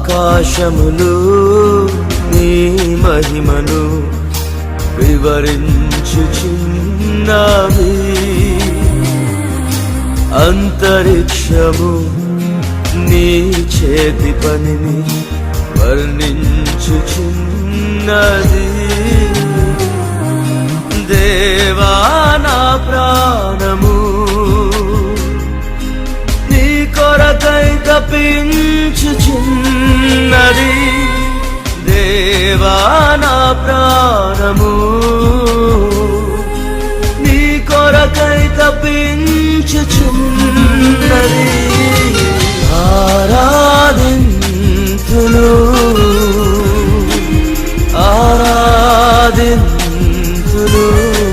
ఆకాశములు నీ మహిమను వివరించుచున్నవి అంతరిక్షము నీ చేతి పనిని వర్ణించుచున్నది చిన్నది. ప్రాణము. నీ కొరకై తప్పించుచున్నది ఆరాధింతును. ఆరాధింతును.